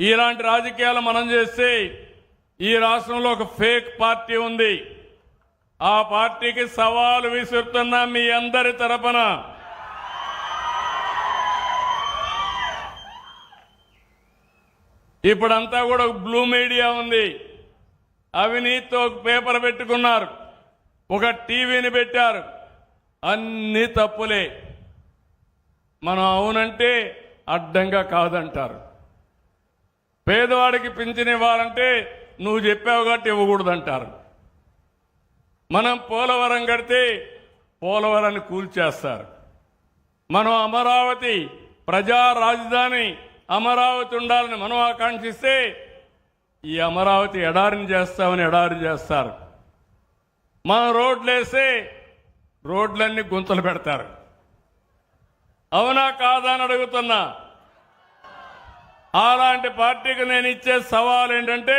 ఇలాంటి రాజకీయాలు మనం చేస్తే ఈ రాష్ట్రంలో ఒక ఫేక్ పార్టీ ఉంది. ఆ పార్టీకి సవాలు విసురుతున్నా మీ అందరి తరపున. ఇప్పుడంతా కూడా ఒక బ్లూ మీడియా ఉంది. అవినీతితో ఒక పేపర్ పెట్టుకున్నారు. ఒక టీవీని పెట్టారు. అన్ని తప్పులే. మనం అవునంటే అడ్డంగా కాదంటారు. పేదవాడికి పింఛన్ ఇవ్వాలంటే నువ్వు చెప్పావు కాబట్టి ఇవ్వకూడదంటారు. మనం పోలవరం కడితే పోలవరాన్ని కూల్చేస్తారు. మనం అమరావతి ప్రజా రాజధాని అమరావతి ఉండాలని మనం ఆకాంక్షిస్తే ఈ అమరావతి ఎడారిని చేస్తామని ఎడారి చేస్తారు. మనం రోడ్లు వేస్తే రోడ్లన్నీ గుంతలు పెడతారు. అవునా కాదా అని అడుగుతున్నా. అలాంటి పార్టీకి నేను ఇచ్చే సవాల్ ఏంటంటే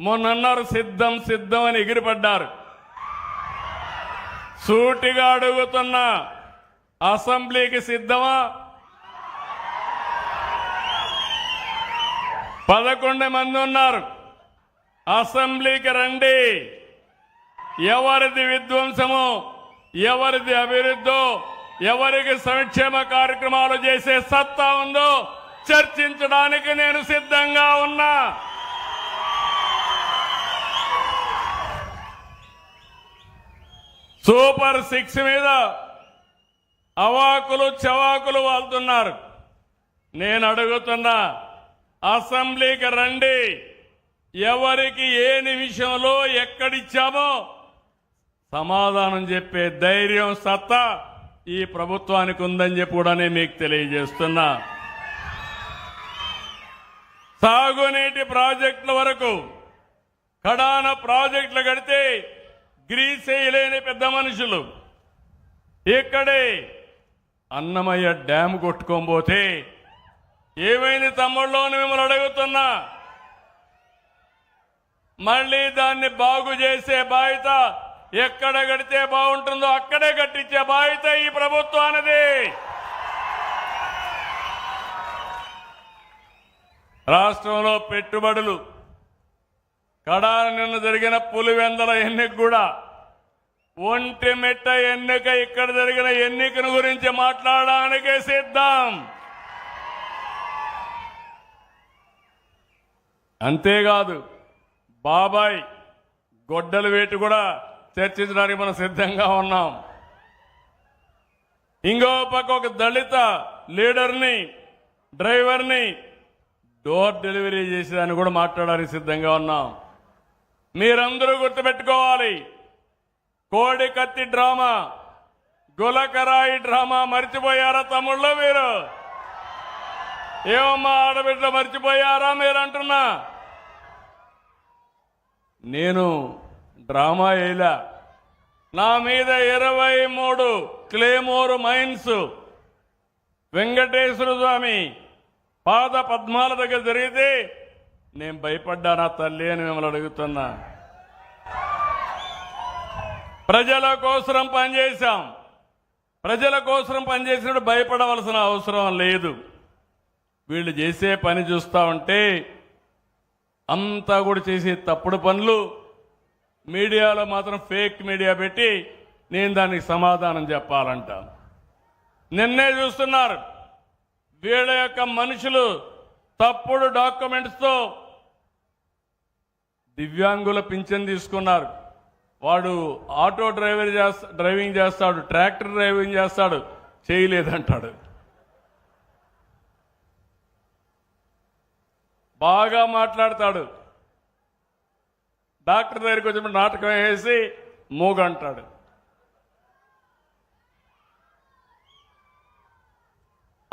మొన్నన్నారు సిద్ధం సిద్ధం అని ఎగిరిపడ్డారు. సూటిగా అడుగుతున్న అసెంబ్లీకి సిద్ధమా? పదకొండు మంది ఉన్నారు. అసెంబ్లీకి రండి. ఎవరిది విధ్వంసము ఎవరిది అభివృద్ధో ఎవరికి సంక్షేమ కార్యక్రమాలు చేసే సత్తా ఉందో చర్చించడానికి నేను సిద్ధంగా ఉన్నా. సూపర్ సిక్స్ మీద అవాకులు చవాకులు వాళ్తున్నారు. నేను అడుగుతున్నా అసెంబ్లీకి రండి. ఎవరికి ఏ నిమిషంలో ఎక్కడిచ్చామో సమాధానం చెప్పే ధైర్యం సత్తా ఈ ప్రభుత్వానికి ఉందని చెప్పి కూడా నేను మీకు తెలియజేస్తున్నా. సాగునీటి ప్రాజెక్టుల వరకు కడాన ప్రాజెక్టులు కడితే గ్రీస్ వేయలేని పెద్ద మనుషులు. ఇక్కడే అన్నమయ్య డ్యామ్ కొట్టుకోబోతే ఏమైంది తమ్ముళ్ళోని మిమ్మల్ని అడుగుతున్నా. మళ్ళీ దాన్ని బాగు చేసే బాధ్యత ఎక్కడ కడితే బాగుంటుందో అక్కడే కట్టించే బాధ్యత ఈ ప్రభుత్వానిది. రాష్ట్రంలో పెట్టుబడులు. కడాన నిన్న జరిగిన పులివెందల ఎన్నిక కూడా ఒంటి మెట్ట ఎన్నిక ఇక్కడ జరిగిన ఎన్నికను గురించి మాట్లాడడానికి సిద్ధం. అంతేకాదు బాబాయ్ గొడ్డలు వేటు కూడా చర్చించడానికి మనం సిద్ధంగా ఉన్నాం. ఇంకో పక్క ఒక దళిత లీడర్ని డ్రైవర్ని డోర్ డెలివరీ చేసేదాన్ని కూడా మాట్లాడడానికి సిద్ధంగా ఉన్నాం. మీరందరూ గుర్తుపెట్టుకోవాలి. కోడి కత్తి డ్రామా గులకరాయి డ్రామా మర్చిపోయారా తమ్ముళ్ళు మీరు? ఏమమ్మా ఆడబిడ్డ మర్చిపోయారా మీరు అంటున్నా నేను డ్రామా వేయలా. నా మీద ఇరవై మూడు క్లేమోర్ మైన్స్. వెంకటేశ్వర స్వామి పాద పద్మాల దగ్గర జరిగితే నేను భయపడ్డానా తల్లి అని మిమ్మల్ని అడుగుతున్నా. ప్రజల కోసం పనిచేశాం. ప్రజల కోసం పనిచేసినప్పుడు భయపడవలసిన అవసరం లేదు. వీళ్ళు చేసే పని చూస్తా ఉంటే అంతా కూడా చేసే తప్పుడు పనులు మీడియాలో మాత్రం ఫేక్ మీడియా పెట్టి నేను దానికి సమాధానం చెప్పాలంట నిన్నే చూస్తున్నారు. వీళ్ళ యొక్క మనుషులు తప్పుడు డాక్యుమెంట్స్తో దివ్యాంగుల పింఛన్ తీసుకున్నారు. వాడు ఆటో డ్రైవర్ చేస్తా డ్రైవింగ్ చేస్తాడు ట్రాక్టర్ డ్రైవింగ్ చేస్తాడు చేయలేదంటాడు. బాగా మాట్లాడతాడు. డాక్టర్ దగ్గరికి వచ్చినప్పుడు నాటకం వేసి మూగంటాడు.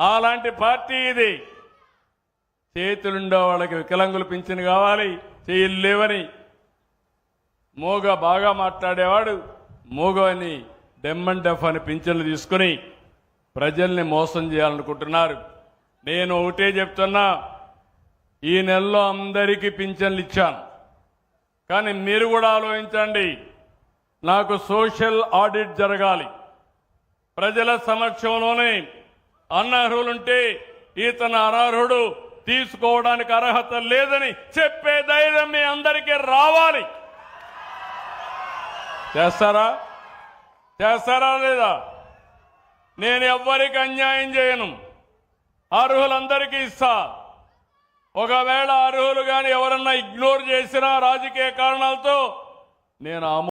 అలాంటి పార్టీ ఇది. చేతులుండే వాళ్ళకి వికలాంగులు పింఛను కావాలి చేయులు లేవని. మూగ బాగా మాట్లాడేవాడు మూగ అని డెమ్ అండ్ డెఫ్ అని పింఛన్లు తీసుకుని ప్రజల్ని మోసం చేయాలనుకుంటున్నారు. నేను ఒకటే చెప్తున్నా ఈ నెలలో అందరికీ పింఛన్లు ఇచ్చాను. కానీ మీరు కూడా ఆలోచించండి నాకు సోషల్ ఆడిట్ జరగాలి. ప్రజల సమక్షంలోనే అనర్హులుంటే ఇతను అనర్హుడు తీసుకోవడానికి అర్హత లేదని చెప్పే ధైర్యం మీ అందరికీ రావాలి. చేస్తారా? చేస్తారా లేదా? నేను ఎవ్వరికి అన్యాయం చేయను. అర్హులందరికీ ఇస్తా. ఒకవేళ అర్హులు కానీ ఎవరన్నా ఇగ్నోర్ చేసినా రాజకీయ కారణాలతో నేను